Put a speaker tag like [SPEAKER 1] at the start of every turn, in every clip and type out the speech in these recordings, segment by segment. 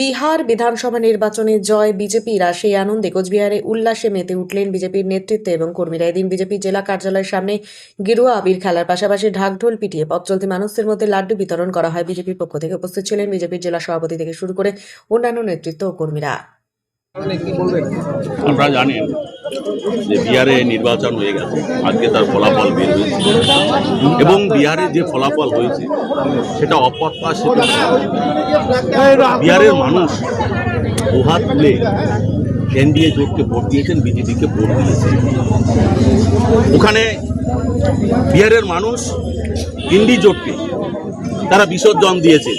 [SPEAKER 1] বিহার বিধানসভা নির্বাচনে জয় বিজেপিরা সেই আনন্দে কোচবিহারে উল্লাসে মেতে উঠলেন বিজেপির নেতৃত্বে এবং কর্মীরা এদিন বিজেপি জেলা কার্যালয়ের সামনে গেরুয়া আবির খেলার পাশাপাশি ঢাকঢোল পিটিয়ে পথ চলতি মানুষদের মধ্যে লাড্ডু বিতরণ করা হয়। বিজেপির পক্ষ থেকে উপস্থিত ছিলেন বিজেপির জেলা সভাপতি থেকে শুরু করে অন্যান্য নেতৃত্ব ও কর্মীরা।
[SPEAKER 2] আপনারা জানেন যে বিহারে নির্বাচন হয়ে গেছে, আজকে তার ফলাফল বের হয়েছে। এবং বিহারে যে ফলাফল হয়েছে, সেটা অপ্রত্যাশিত বিহারের মানুষ দুহাত তুলে এনডিএ জোটকে ভোট দিয়েছেন, বিজেপিকে ভোট দিয়েছেন। ওখানে বিহারের মানুষ ইন্ডি জোটকে তারা বিসর্জন দিয়েছে।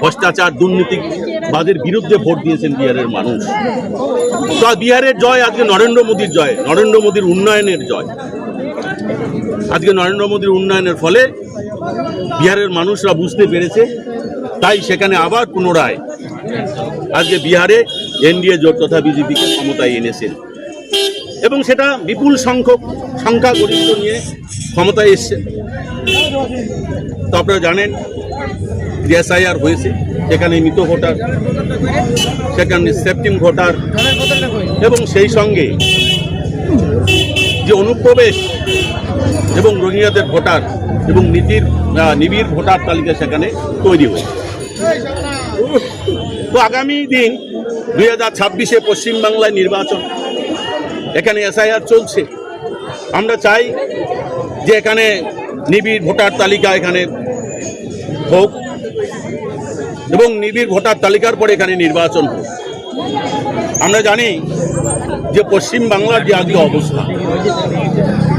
[SPEAKER 2] ভ্রষ্টাচার দুর্নীতিবাদের বিরুদ্ধে ভোট দিয়েছেন বিহারের মানুষ। তো বিহারের জয়, আজকে নরেন্দ্র মোদীর জয়, নরেন্দ্র মোদীর উন্নয়নের জয়। আজকে নরেন্দ্র মোদীর উন্নয়নের ফলে বিহারের মানুষরা বুঝতে পেরেছে, তাই সেখানে আবার পুনরায় আজকে বিহারে এনডিএ জোট তথা বিজেপিকে ক্ষমতায় এনেছেন। এবং সেটা বিপুল সংখ্যক সংখ্যাগরিষ্ঠ নিয়ে ক্ষমতায় এসছে। তো আপনারা জানেন যে এসআইআর হয়েছে সেখানে মৃত ভোটার, সেখানে সেপ্টিম ভোটার, এবং সেই সঙ্গে যে অনুপ্রবেশ এবং রোহিঙ্গাদের ভোটার এবং নীতির নিবিড় ভোটার তালিকা সেখানে তৈরি হয়েছে। তো আগামী দিন দুই হাজার ছাব্বিশে পশ্চিমবাংলায় নির্বাচন, এখানে এসআইআর চলছে। আমরা চাই যে এখানে নিবিড় ভোটার তালিকা এখানে হোক। এবং নিবিড় ভোটার তালিকার পরে এখানে নির্বাচন হোক আমরা জানি যে পশ্চিম বাংলার যে আজকে অবস্থা,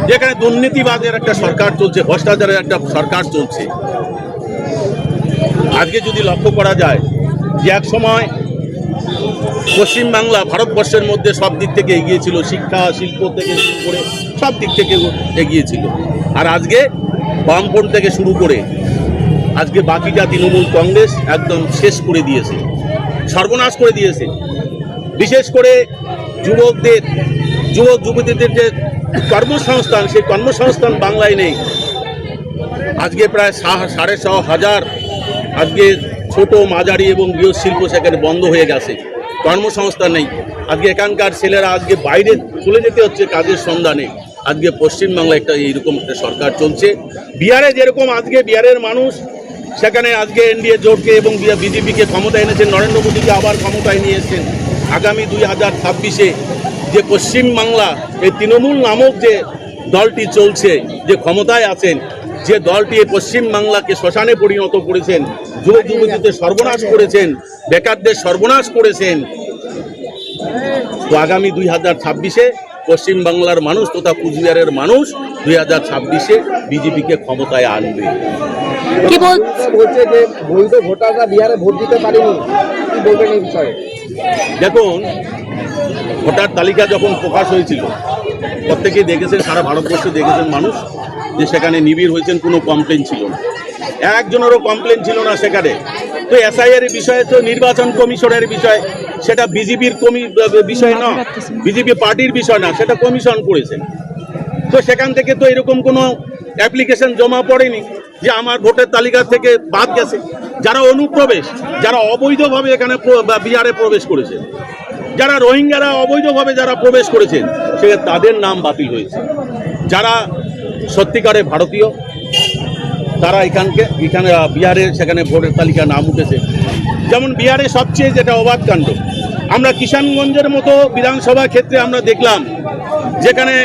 [SPEAKER 2] যেখানে দুর্নীতিবাদের একটা সরকার চলছে, ভ্রষ্টাচারের একটা সরকার চলছে, আজকে যদি লক্ষ্য করা যায় যে এক সময় পশ্চিমবাংলা ভারতবর্ষের মধ্যে সব দিক থেকে এগিয়ে ছিল, শিক্ষা, শিল্প থেকে শুরু করে সব দিক থেকে এগিয়ে ছিল। আর আজকে বামপন্থ থেকে শুরু করে আজকে বাকিটা তৃণমূল কংগ্রেস একদম শেষ করে দিয়েছে, সর্বনাশ করে দিয়েছে। বিশেষ করে যুবকদের, যুবক যুবতীদের যে কর্মসংস্থান, সেই কর্মসংস্থান বাংলায় নেই। আজকে প্রায় সাড়ে ছ হাজার আজকে ছোট মাঝারি এবং বৃহৎ শিল্প সেখানে বন্ধ হয়ে গেছে। কর্মসংস্থান নেই। আজকে এখানকার ছেলেরা আজকে বাইরে চলে যেতে হচ্ছে কাজের সন্ধানে। আজকে পশ্চিমবাংলায় একটা এইরকম একটা সরকার চলছে। বিহারে যেরকম আজকে বিহারের মানুষ সেখানে আজকে এনডিএ জোটকে এবং বিজেপিকে ক্ষমতা এনেছেন, নরেন্দ্র মোদীকে আবার ক্ষমতায় নিয়ে এসেছেন। আগামী দুই হাজার ছাব্বিশে যে পশ্চিমবাংলা এই তৃণমূল নামক যে দলটি চলছে, যে ক্ষমতায় আছেন, যে দলটি পশ্চিমবাংলাকে শ্মশানে পরিণত করেছেন যুবক যুবতীদের সর্বনাশ করেছেন, বেকারদের সর্বনাশ করেছেন, তো আগামী দুই হাজার ছাব্বিশে পশ্চিমবাংলার মানুষ তথা কুচবিহারের মানুষ দুই হাজার ছাব্বিশে বিজেপিকে ক্ষমতায় আনবে।
[SPEAKER 1] কি
[SPEAKER 3] বলছে যে বৈধ ভোটাররা বিহারে ভোট দিতে পারেনি। কি বলবেন এই বিষয়ে?
[SPEAKER 2] দেখুন ভোটার তালিকা যখন প্রকাশ হয়েছিল প্রত্যেকেই দেখেছেন সারা ভারতবর্ষে দেখেছেন মানুষ যে সেখানে নিবিড় হয়েছেন কোনো কমপ্লেন ছিল না। একজনেরও কমপ্লেন ছিল না সেখানে। তো এসআইআর বিষয়ে তো নির্বাচন কমিশনের বিষয় সেটা বিজেপির কমি বিষয় না। বিজেপি পার্টির বিষয় না সেটা কমিশন করেছে। তো সেখান থেকে তো এরকম কোনো অ্যাপ্লিকেশন জমা পড়েনি যে আমার ভোটের তালিকা থেকে বাদ গেছে। যারা অনুপ্রবেশ যারা অবৈধভাবে এখানে বিহারে প্রবেশ করেছে যারা রোহিঙ্গারা অবৈধভাবে যারা প্রবেশ করেছেন সে তাদের নাম বাতিল হয়েছে। যারা সত্যিকারে ভারতীয় তারা এখানকে, এখানে বিহারে সেখানে ভোটের তালিকা নাম উঠেছে। যেমন বিহারে সবচেয়ে যেটা অবাধ কাণ্ড, আমরা কিষানগঞ্জের মতো বিধানসভা ক্ষেত্রে আমরা দেখলাম, যেখানে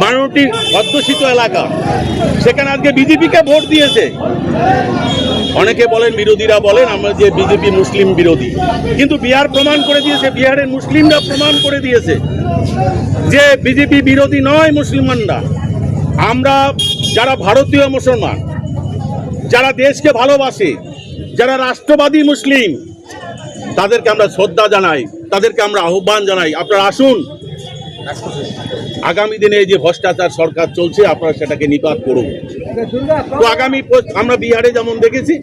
[SPEAKER 2] মাইনরিটি অধ্যুষিত এলাকা, সেখানে আজকে বিজেপিকে ভোট দিয়েছে। অনেকে বলেন, বিরোধীরা বলেন, আমরা যে বিজেপি মুসলিম বিরোধী। কিন্তু বিহার প্রমাণ করে দিয়েছে, বিহারের মুসলিমরা প্রমাণ করে দিয়েছে যে বিজেপি বিরোধী নয় মুসলমানরা। আমরা যারা ভারতীয় মুসলমান যারা দেশকে ভালোবাসে, যারা রাষ্ট্রবাদী মুসলিম, তাদেরকে আমরা শ্রদ্ধা জানাই, তাদেরকে আমরা আহ্বান জানাই। আপনারা আসুন। আগামী দিনে যে ভ্রষ্টাচার সরকার চলছে, আপনারা সেটাকে নিপাত করুন। তো আগামী আমরা বিহারে যেমন দেখেছি,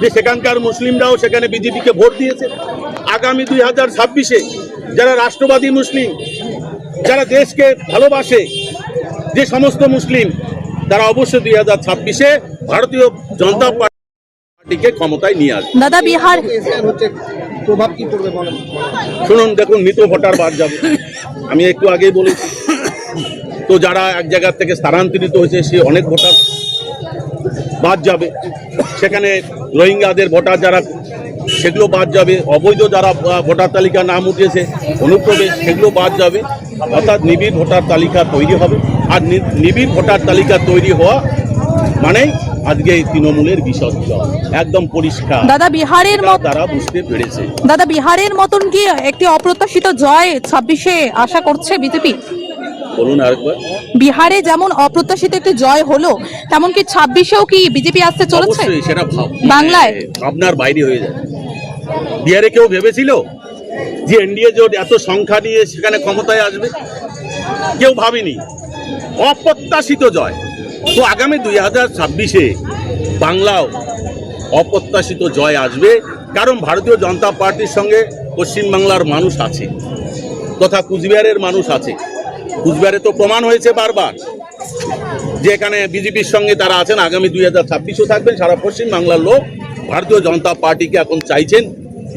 [SPEAKER 2] যে সেখানকার মুসলিমরাও সেখানে বিজেপিকে ভোট দিয়েছে। আগামী দুই হাজার ছাব্বিশে যারা রাষ্ট্রবাদী মুসলিম, যারা দেশকে ভালোবাসে, যে সমস্ত মুসলিম তারা অবশ্যই দুই হাজার ছাব্বিশে ভারতীয় জনতা পার্টি পার্টিকে ক্ষমতায় নিয়ে আসবে।
[SPEAKER 4] দাদা বিহার
[SPEAKER 3] প্রভাব কি পড়বে মনে
[SPEAKER 2] শুনুন দেখুন মৃত ভোটার বাদ যাবে। আমি একটু আগেই বলেছি। তো যারা এক জায়গা থেকে স্থানান্তরিত হয়েছে সে অনেক ভোটার বাদ যাবে। সেখানে রোহিঙ্গাদের ভোটার যারা সেগুলো বাদ যাবে। অবৈধ যারা ভোটার তালিকা নাম উঠেছে অনুপ্রবেশ সেগুলো বাদ যাবে। অর্থাৎ নিবিড় ভোটার তালিকা তৈরি হবে। আর নিবিড় ভোটার তালিকা তৈরি হওয়া মানে আজকে এই তৃণমূলের বিসর্জন একদম পরিষ্কার।
[SPEAKER 4] দাদা বিহারের মত
[SPEAKER 2] তারা বুঝতে পেরেছে।
[SPEAKER 4] দাদা বিহারের মতন কি একটি অপ্রত্যাশিত জয় ছাব্বিশে আশা করছে বিজেপি?
[SPEAKER 2] বলুন আরেকবার।
[SPEAKER 4] বিহারে যেমন অপ্রত্যাশিত একটি জয় হলো তেমন কি ছাব্বিশেও কি বিজেপি আসতে চলেছে?
[SPEAKER 2] সেটা
[SPEAKER 4] বাংলায়?
[SPEAKER 2] মানে ভাবনার বাইরে হয়ে যায়। বিহারে কেউ ভেবেছিল যে এনডিএ জোট এত সংখ্যা নিয়ে সেখানে ক্ষমতায় আসবে? কেউ ভাবেনি। অপ্রত্যাশিত জয়। তো আগামী দুই হাজার ছাব্বিশে বাংলাও অপ্রত্যাশিত জয় আসবে, কারণ ভারতীয় জনতা পার্টির সঙ্গে পশ্চিমবাংলার মানুষ আছে তথা কুচবিহারের মানুষ আছে। কুচবিহারে তো প্রমাণ হয়েছে বারবার যে এখানে বিজেপির সঙ্গে তারা আছেন। আগামী দুই হাজার ছাব্বিশও থাকবেন। সারা পশ্চিমবাংলার লোক ভারতীয় জনতা পার্টিকে এখন চাইছেন,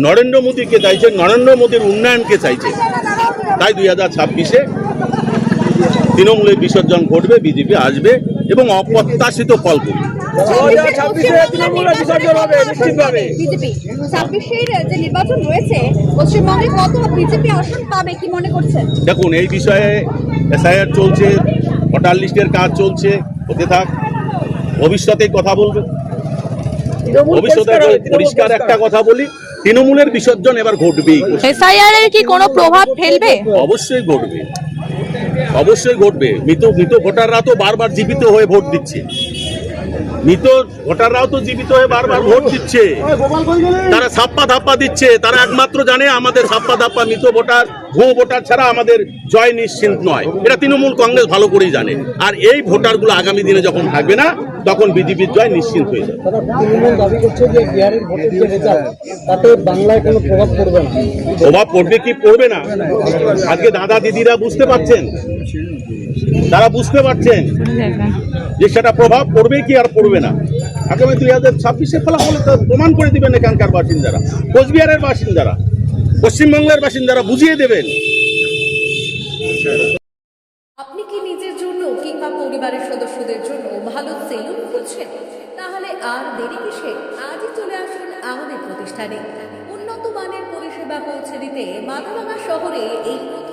[SPEAKER 2] নরেন্দ্র মোদীকে চাইছেন, নরেন্দ্র মোদীর উন্নয়নকে চাইছেন। তাই দুই হাজার ছাব্বিশে তৃণমূলের বিসর্জন ঘটবে বিজেপি আসবে এবং অপ্রত্যাশিত ফল করবে।
[SPEAKER 5] বিজেপি। ছাব্বিশের যে নির্বাচন রয়েছে পশ্চিমবঙ্গে কত বিজেপি আসন পাবে কি মনে করছেন?
[SPEAKER 2] দেখুন এই বিষয়ে এসআইআর চলছে ভোটার লিস্টের কাজ চলছে হতে থাক ভবিষ্যতে কথা বলবে। ভবিষ্যতে পরিষ্কার একটা কথা বলি তৃণমূলের বিসর্জন এবার ঘটবেই।
[SPEAKER 4] এসআইআর এর কি কোনো প্রভাব ফেলবে?
[SPEAKER 2] অবশ্যই ঘটবে। অবশ্যই ঘটবে। মৃত মৃত ভোটাররা তো বারবার জীবিত হয়ে ভোট দিচ্ছে। মৃত ভোটাররাও তো জীবিত হয়ে বারবার ভোট দিচ্ছে। তারা সাপ্পা ধাপ্পা দিচ্ছে। তারা একমাত্র জানে আমাদের সাপ্পা ধাপ্পা মৃত ভোটার ভুয়ো ভোটার ছাড়া আমাদের জয় নিশ্চিন্ত নয়। এটা তৃণমূল কংগ্রেস ভালো করেই জানে। আর এই ভোটারগুলো আগামী দিনে যখন থাকবে না তখন বিজেপির জয় নিশ্চিন্ত হয়ে যাবে।
[SPEAKER 3] প্রভাব পড়বে
[SPEAKER 2] কি? পড়বে না। আজকে দাদা দিদিরা বুঝতে পারছেন? তারা বুঝতে পারছেন যে সেটা প্রভাব পড়বে কি আর পড়বে না। আগামী দুই হাজার ছাব্বিশে ফলাফল প্রমাণ করে দিবেন এখানকার বাসিন্দারা, কোচবিহারের বাসিন্দারা পশ্চিমবাংলার বাসিন্দারা বুঝিয়ে দেবেন।
[SPEAKER 6] আপনি কি নিজের জন্য কিংবা পরিবারের সদস্যদের জন্য ভালো সেলুন খুঁজছেন? তাহলে আর দেরি কিসে? আজই চলে আসুন আমাদের প্রতিষ্ঠানে। উন্নত মানের পরিষেবা পৌঁছে দিতে মাথাভাঙা শহরে এই প্রথম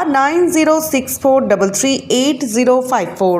[SPEAKER 1] nine zero six four double three eight zero five four